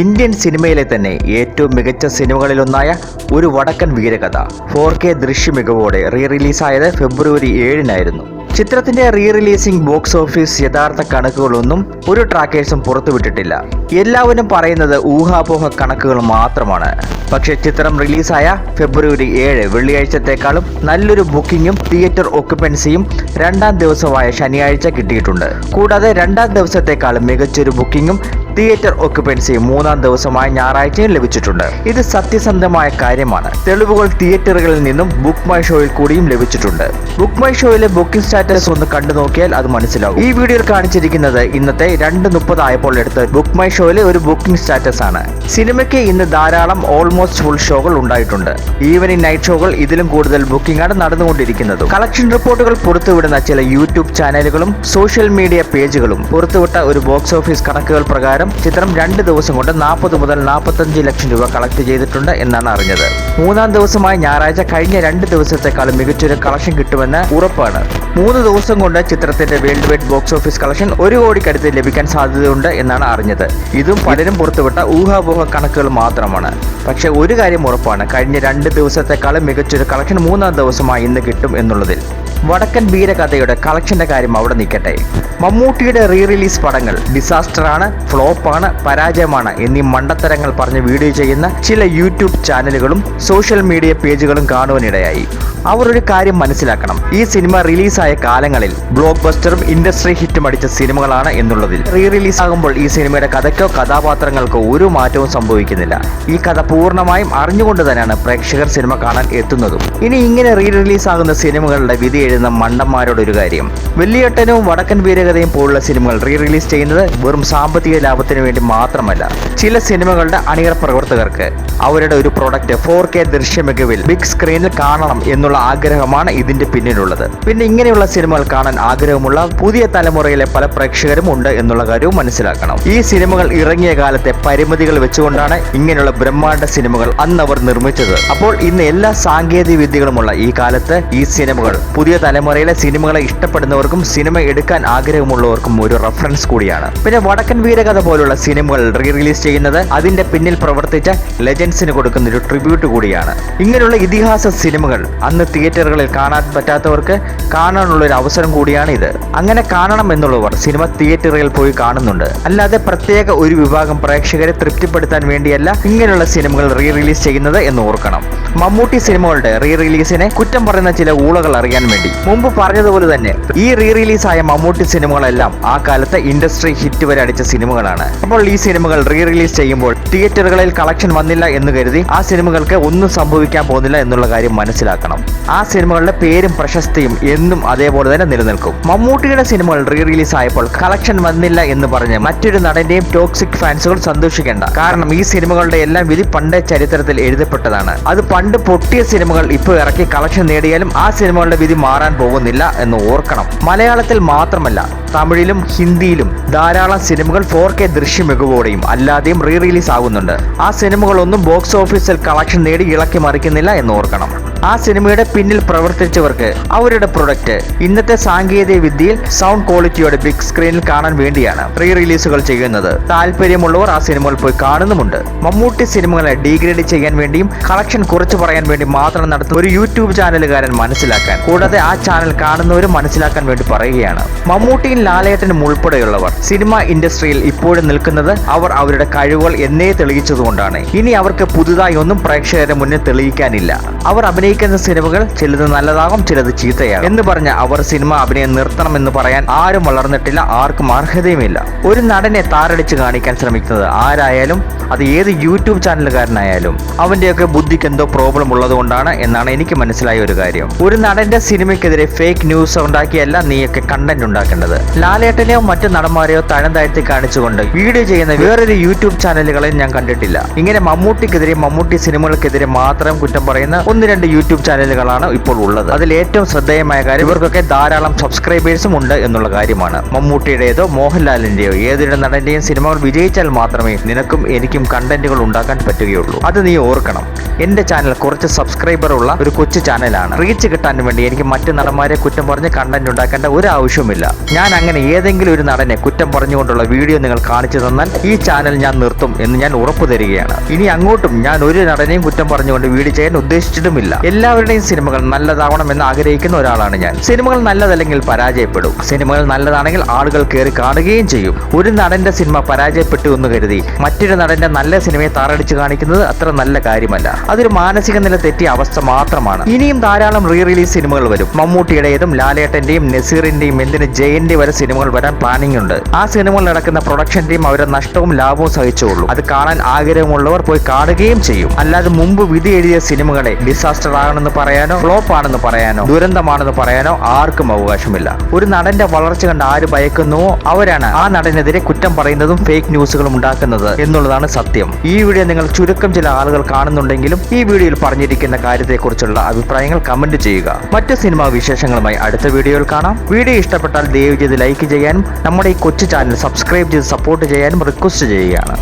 Indian സിനിമയിലെ തന്നെ ഏറ്റവും മികച്ച സിനിമകളിലൊന്നായ ഒരു വടക്കൻ വീരകഥ ഫോർ കെ ദൃശ്യമികവോടെ റീ റിലീസായത് ഫെബ്രുവരി ഏഴിനായിരുന്നു. ചിത്രത്തിന്റെ റീ റിലീസിംഗ് ബോക്സ് ഓഫീസ് യഥാർത്ഥ കണക്കുകളൊന്നും ഒരു ട്രാക്കേഴ്സും പുറത്തുവിട്ടിട്ടില്ല. എല്ലാവരും പറയുന്നത് ഊഹാപോഹ കണക്കുകൾ മാത്രമാണ്. പക്ഷേ ചിത്രം റിലീസായ ഫെബ്രുവരി ഏഴ് വെള്ളിയാഴ്ചത്തെക്കാളും നല്ലൊരു ബുക്കിംഗും തിയേറ്റർ ഒക്യുപ്പൻസിയും രണ്ടാം ദിവസമായ ശനിയാഴ്ച കിട്ടിയിട്ടുണ്ട്. കൂടാതെ രണ്ടാം ദിവസത്തെക്കാളും മികച്ചൊരു ബുക്കിംഗും തിയേറ്റർ ഒക്യുപ്പൻസി മൂന്നാം ദിവസമായ ഞായറാഴ്ചയും ലഭിച്ചിട്ടുണ്ട്. ഇത് സത്യസന്ധമായ കാര്യമാണ്. തെളിവുകൾ തിയേറ്ററുകളിൽ നിന്നും ബുക്ക് മൈ ഷോയിൽ കൂടിയും ലഭിച്ചിട്ടുണ്ട്. ബുക്ക് മൈ ഷോയിലെ ബുക്കിംഗ് സ്റ്റാറ്റസ് ഒന്ന് കണ്ടു നോക്കിയാൽ അത് മനസ്സിലാവും ഈ വീഡിയോയിൽ കാണിച്ചിരിക്കുന്നത് ഇന്നത്തെ രണ്ട് മുപ്പതായപ്പോൾ എടുത്ത ബുക്ക് മൈ ഷോയിലെ ഒരു ബുക്കിംഗ് സ്റ്റാറ്റസ് ആണ്. സിനിമയ്ക്ക് ഇന്ന് ധാരാളം ഓൾമോസ്റ്റ് ഫുൾ ഷോകൾ ഉണ്ടായിട്ടുണ്ട്. ഈവനിങ് നൈറ്റ് ഷോകൾ ഇതിലും കൂടുതൽ ബുക്കിംഗ് ആണ് നടന്നുകൊണ്ടിരിക്കുന്നത്. കളക്ഷൻ റിപ്പോർട്ടുകൾ പുറത്തുവിടുന്ന ചില യൂട്യൂബ് ചാനലുകളും സോഷ്യൽ മീഡിയ പേജുകളും പുറത്തുവിട്ട ഒരു ബോക്സ് ഓഫീസ് കണക്കുകൾ പ്രകാരം ചിത്രം രണ്ട് ദിവസം കൊണ്ട് നാൽപ്പത് മുതൽ നാൽപ്പത്തഞ്ച് ലക്ഷം രൂപ കളക്ട് ചെയ്തിട്ടുണ്ട് എന്നാണ് അറിഞ്ഞത്. മൂന്നാം ദിവസമായ ഞായറാഴ്ച കഴിഞ്ഞ രണ്ട് ദിവസത്തെക്കാളും മികച്ചൊരു കളക്ഷൻ കിട്ടുമെന്ന് ഉറപ്പാണ്. മൂന്ന് ദിവസം കൊണ്ട് ചിത്രത്തിന്റെ world wide box office collection ഒരു കോടിക്കടുത്ത് ലഭിക്കാൻ സാധ്യതയുണ്ട് എന്നാണ് അറിഞ്ഞത്. ഇതും പലരും പുറത്തുവിട്ട ഊഹാപോഹ കണക്കുകൾ മാത്രമാണ്. പക്ഷെ ഒരു കാര്യം ഉറപ്പാണ് കഴിഞ്ഞ രണ്ട് ദിവസത്തെക്കാളും മികച്ചൊരു കളക്ഷൻ മൂന്നാം ദിവസമായി ഇന്ന് കിട്ടും എന്നുള്ളതിൽ. വടക്കൻ വീരകഥയുടെ കളക്ഷന്റെ കാര്യം അവിടെ നിൽക്കട്ടെ. മമ്മൂട്ടിയുടെ റീ റിലീസ് പടങ്ങൾ ഡിസാസ്റ്റർ ആണ് ഫ്ലോപ്പാണ് പരാജയമാണ് എന്നീ മണ്ടത്തരങ്ങൾ പറഞ്ഞ് വീഡിയോ ചെയ്യുന്ന ചില യൂട്യൂബ് ചാനലുകളും സോഷ്യൽ മീഡിയ പേജുകളും കാണുവാനിടയായി. അവർ ഒരു കാര്യം മനസ്സിലാക്കണം. ഈ സിനിമ റിലീസായ കാലങ്ങളിൽ ബ്ലോക്ക് ബസ്റ്ററും ഇൻഡസ്ട്രി ഹിറ്റും അടിച്ച സിനിമകളാണ് എന്നുള്ളതിൽ. റീ റിലീസ് ആകുമ്പോൾ ഈ സിനിമയുടെ കഥയ്ക്കോ കഥാപാത്രങ്ങൾക്കോ ഒരു മാറ്റവും സംഭവിക്കുന്നില്ല. ഈ കഥ പൂർണമായും അറിഞ്ഞുകൊണ്ട് തന്നെയാണ് പ്രേക്ഷകർ സിനിമ കാണാൻ എത്തുന്നതും. ഇനി ഇങ്ങനെ റീ റിലീസ് ആകുന്ന സിനിമകളുടെ വിധി എഴുതുന്ന മണ്ടന്മാരോട് ഒരു കാര്യം. വെള്ളിയേട്ടനും വടക്കൻ വീരകഥയും പോലുള്ള സിനിമകൾ റീ റിലീസ് ചെയ്യുന്നത് വെറും സാമ്പത്തിക ലാഭത്തിന് വേണ്ടി മാത്രമല്ല ചില സിനിമകളുടെ അണിയർ പ്രവർത്തകർക്ക്. അവരുടെ ഒരു പ്രൊഡക്റ്റ് ഫോർ കെ ദൃശ്യമികവിൽ ബിഗ് സ്ക്രീനിൽ കാണണം എന്നുള്ള ആഗ്രഹമാണ് ഇതിന്റെ പിന്നിലുള്ളത്. പിന്നെ ഇങ്ങനെയുള്ള സിനിമകൾ കാണാൻ ആഗ്രഹമുള്ള പുതിയ തലമുറയിലെ പല പ്രേക്ഷകരും ഉണ്ട് എന്നുള്ള കാര്യവും മനസ്സിലാക്കണം. ഈ സിനിമകൾ ഇറങ്ങിയ കാലത്തെ പരിമിതികൾ വെച്ചുകൊണ്ടാണ് ഇങ്ങനെയുള്ള ബ്രഹ്മാണ്ഡ സിനിമകൾ അന്ന് അവർ നിർമ്മിച്ചത്. അപ്പോൾ ഇന്ന് എല്ലാ സാങ്കേതിക വിദ്യകളുമുള്ള ഈ കാലത്ത് ഈ സിനിമകൾ പുതിയ തലമുറയിലെ സിനിമകളെ ഇഷ്ടപ്പെടുന്നവർക്കും സിനിമ എടുക്കാൻ ആഗ്രഹമുള്ളവർക്കും ഒരു റെഫറൻസ് കൂടിയാണ്. പിന്നെ വടക്കൻ വീരകഥ പോലുള്ള സിനിമകൾ റീ റിലീസ് ചെയ്യുന്നത് അതിന്റെ പിന്നിൽ പ്രവർത്തിച്ച ലെജൻസിന് കൊടുക്കുന്ന ഒരു ട്രിബ്യൂട്ട് കൂടിയാണ്. ഇങ്ങനെയുള്ള ഇതിഹാസ സിനിമകൾ അന്ന് തിയേറ്ററുകളിൽ കാണാൻ പറ്റാത്തവർക്ക് കാണാനുള്ള ഒരു അവസരം കൂടിയാണ് ഇത് അങ്ങനെ കാണണം എന്നുള്ളവർ സിനിമ തിയേറ്ററുകളിൽ പോയി കാണുന്നുണ്ട്. അല്ലാതെ പ്രത്യേക ഒരു വിഭാഗം പ്രേക്ഷകരെ തൃപ്തിപ്പെടുത്താൻ വേണ്ടിയല്ല ഇങ്ങനെയുള്ള സിനിമകൾ റീ റിലീസ് ചെയ്യുന്നത് എന്ന് ഓർക്കണം. മമ്മൂട്ടി സിനിമകളുടെ റീ റിലീസിനെ കുറ്റം പറയുന്ന ചില ഊളകൾ അറിയാൻ വേണ്ടി. മുമ്പ് പറഞ്ഞതുപോലെ തന്നെ ഈ റീ റിലീസായ മമ്മൂട്ടി സിനിമകളെല്ലാം ആ കാലത്തെ ഇൻഡസ്ട്രി ഹിറ്റ് വരെ അടിച്ച സിനിമകളാണ്. അപ്പോൾ ഈ സിനിമകൾ റീ റിലീസ് ചെയ്യുമ്പോൾ തിയേറ്ററുകളിൽ കളക്ഷൻ വന്നില്ല എന്ന് കരുതി ആ സിനിമകൾക്ക് ഒന്നും സംഭവിക്കാൻ പോകുന്നില്ല എന്നുള്ള കാര്യം മനസ്സിലാക്കണം. ആ സിനിമകളുടെ പേരും പ്രശസ്തിയും എന്നും അതേപോലെ തന്നെ നിലനിൽക്കും. മമ്മൂട്ടിയുടെ സിനിമകൾ റീ റിലീസ് ആയപ്പോൾ കളക്ഷൻ വന്നില്ല എന്ന് പറഞ്ഞ് മറ്റൊരു നടന്റെയും ടോക്സിക് ഫാൻസുകൾ സന്തോഷിക്കേണ്ട. കാരണം ഈ സിനിമകളുടെ എല്ലാം വിധി പണ്ടേ ചരിത്രത്തിൽ എഴുതപ്പെട്ടതാണ്. അത് പണ്ട് പൊട്ടിയ സിനിമകൾ ഇപ്പോൾ ഇറക്കി കളക്ഷൻ നേടിയാലും ആ സിനിമകളുടെ വിധി മാറാൻ പോകുന്നില്ല എന്ന് ഓർക്കണം. മലയാളത്തിൽ മാത്രമല്ല തമിഴിലും ഹിന്ദിയിലും ധാരാളം സിനിമകൾ ഫോർ കെ ദൃശ്യമികവോടെയും അല്ലാതെയും റീ റിലീസ് ആകുന്നുണ്ട്. ആ സിനിമകളൊന്നും ബോക്സ് ഓഫീസിൽ കളക്ഷൻ നേടി ഇളക്കി മറിക്കുന്നില്ല എന്ന് ഓർക്കണം. ആ സിനിമയുടെ പിന്നിൽ പ്രവർത്തിച്ചവർക്ക് അവരുടെ പ്രൊഡക്റ്റ്. ഇന്നത്തെ സാങ്കേതിക വിദ്യയിൽ സൗണ്ട് ക്വാളിറ്റിയോടെ ബിഗ് സ്ക്രീനിൽ കാണാൻ വേണ്ടിയാണ് റീ റിലീസുകൾ ചെയ്യുന്നത്. താല്പര്യമുള്ളവർ ആ സിനിമകൾ പോയി കാണുന്നുമുണ്ട്. മമ്മൂട്ടി സിനിമകളെ ഡീഗ്രേഡ് ചെയ്യാൻ വേണ്ടിയും കളക്ഷൻ കുറച്ച് പറയാൻ വേണ്ടി മാത്രം നടത്തുന്ന ഒരു യൂട്യൂബ് ചാനലുകാരൻ മനസ്സിലാക്കാൻ. കൂടാതെ ആ ചാനൽ കാണുന്നവരും മനസ്സിലാക്കാൻ വേണ്ടി പറയുകയാണ്. മമ്മൂട്ടിയും ലാലേട്ടനും ഉൾപ്പെടെയുള്ളവർ സിനിമ ഇൻഡസ്ട്രിയിൽ ഇപ്പോഴും നിൽക്കുന്നത് അവർ അവരുടെ കഴിവുകൾ എന്നേ തെളിയിച്ചതുകൊണ്ടാണ്. ഇനി അവർക്ക് പുതുതായി ഒന്നും പ്രേക്ഷകരുടെ മുന്നിൽ തെളിയിക്കാനില്ല. അവർ അഭിനയിക്കുന്ന സിനിമകൾ ചിലത് നല്ലതാകും ചിലത് ചീത്തയാകും എന്ന് പറഞ്ഞ അവർ സിനിമ അഭിനയം നിർത്തണമെന്ന് പറയാൻ ആരും വളർന്നിട്ടില്ല ആർക്കും അർഹതയുമില്ല. ഒരു നടനെ താരടിച്ച് കാണിക്കാൻ ശ്രമിക്കുന്നത് ആരായാലും അത് ഏത് യൂട്യൂബ് ചാനലുകാരനായാലും അവന്റെയൊക്കെ ബുദ്ധിക്ക് എന്തോ പ്രോബ്ലം ഉള്ളതുകൊണ്ടാണ് എന്നാണ് എനിക്ക് മനസ്സിലായ ഒരു കാര്യം. ഒരു നടന്റെ സിനിമയ്ക്കെതിരെ ഫേക്ക് ന്യൂസ് ഉണ്ടാക്കിയല്ല നീയൊക്കെ കണ്ടന്റ് ഉണ്ടാക്കേണ്ടത്. ലാലേട്ടനെയോ മറ്റു നടന്മാരെയോ തഴം കാണിച്ചുകൊണ്ട് വീഡിയോ ചെയ്യുന്ന വേറൊരു യൂട്യൂബ് ചാനലുകളെ ഞാൻ കണ്ടിട്ടില്ല. ഇങ്ങനെ മമ്മൂട്ടിക്കെതിരെ മമ്മൂട്ടി സിനിമകൾക്കെതിരെ മാത്രം കുറ്റം പറയുന്ന ഒന്ന് രണ്ട് യൂട്യൂബ് ചാനലുകളാണ് ഇപ്പോൾ ഉള്ളത്. അതിൽ ഏറ്റവും ശ്രദ്ധേയമായ കാര്യം ഇവർക്കൊക്കെ ധാരാളം സബ്സ്ക്രൈബേഴ്സും ഉണ്ട് എന്നുള്ള കാര്യമാണ്. മമ്മൂട്ടിയുടേതോ മോഹൻലാലിന്റെയോ ഏതൊരു നടന്റെയും സിനിമകൾ വിജയിച്ചാൽ മാത്രമേ നിനക്കും എനിക്കും കണ്ടന്റുകൾ ഉണ്ടാക്കാൻ പറ്റുകയുള്ളൂ. അത് നീ ഓർക്കണം. എന്റെ ചാനൽ കുറച്ച് സബ്സ്ക്രൈബർ ഉള്ള ഒരു കൊച്ചു ചാനലാണ് റീച്ച് കിട്ടാൻ വേണ്ടി എനിക്ക് മറ്റ് നടന്മാരെ കുറ്റം പറഞ്ഞ് കണ്ടന്റ് ഉണ്ടാക്കേണ്ട ഒരു ആവശ്യമില്ല ഞാൻ അങ്ങനെ ഏതെങ്കിലും ഒരു നടനെ കുറ്റം പറഞ്ഞുകൊണ്ടുള്ള വീഡിയോ നിങ്ങൾ കാണിച്ചു തന്നാൽ ഈ ചാനൽ ഞാൻ നിർത്തും എന്ന് ഞാൻ ഉറപ്പു തരികയാണ്. ഇനി അങ്ങോട്ടും ഞാൻ ഒരു നടനെയും കുറ്റം പറഞ്ഞുകൊണ്ട് വീഡിയോ ചെയ്യാൻ ഉദ്ദേശിച്ചിട്ടുമില്ല. എല്ലാവരുടെയും സിനിമകൾ നല്ലതാവണം എന്ന് ആഗ്രഹിക്കുന്ന ഒരാളാണ് ഞാൻ. സിനിമകൾ നല്ലതല്ലെങ്കിൽ പരാജയപ്പെടും. സിനിമകൾ നല്ലതാണെങ്കിൽ ആളുകൾ കയറി കാണുകയും ചെയ്യും. ഒരു നടന്റെ സിനിമ പരാജയപ്പെട്ടു എന്ന് കരുതി മറ്റൊരു നടന്റെ നല്ല സിനിമയെ താറടിച്ച് കാണിക്കുന്നത് അത്ര നല്ല കാര്യമല്ല. അതൊരു മാനസിക നില തെറ്റിയ അവസ്ഥ മാത്രമാണ്. ഇനിയും ധാരാളം റീ റിലീസ് സിനിമകൾ വരും. മമ്മൂട്ടിയുടേതും ലാലേട്ടന്റെയും നസീറിന്റെയും എന്തിന് ജയന്റെ വരെ സിനിമകൾ വരാൻ പ്ലാനിംഗ് ഉണ്ട്. ആ സിനിമകൾ നടക്കുന്ന പ്രൊഡക്ഷൻ ടീം അവരുടെ നഷ്ടവും ലാഭവും സഹിച്ചുള്ളൂ അത് കാണാൻ ആഗ്രഹമുള്ളവർ പോയി കാണുകയും ചെയ്യും. അല്ലാതെ മുമ്പ് വിധി എഴുതിയ സിനിമകളെ ഡിസാസ്റ്റർ ആണെന്ന് പറയാനോ ഫ്ലോപ്പ് ആണെന്ന് പറയാനോ ദുരന്തമാണെന്ന് പറയാനോ ആർക്കും അവകാശമില്ല. ഒരു നടന്റെ വളർച്ച കണ്ട് ആര് ഭയക്കുന്നുവോ അവരാണ് ആ നടനെതിരെ കുറ്റം പറയുന്നതും ഫേക്ക് ന്യൂസുകളും ഉണ്ടാക്കുന്നത് എന്നുള്ളതാണ് സത്യം. ഈ വീഡിയോ നിങ്ങൾ ചുരുക്കം ചില ആളുകൾ കാണുന്നുണ്ടെങ്കിലും ഈ വീഡിയോയിൽ പറഞ്ഞിരിക്കുന്ന കാര്യത്തെക്കുറിച്ചുള്ള അഭിപ്രായങ്ങൾ കമന്റ് ചെയ്യുക. മറ്റു സിനിമാ വിശേഷങ്ങളുമായി അടുത്ത വീഡിയോയിൽ കാണാം. വീഡിയോ ഇഷ്ടപ്പെട്ടാൽ ദയവ് ചെയ്ത് ലൈക്ക് ചെയ്യാനും നമ്മുടെ ഈ കൊച്ചു ചാനൽ സബ്സ്ക്രൈബ് ചെയ്ത് സപ്പോർട്ട് ചെയ്യാനും റിക്വസ്റ്റ് ചെയ്യുകയാണ്.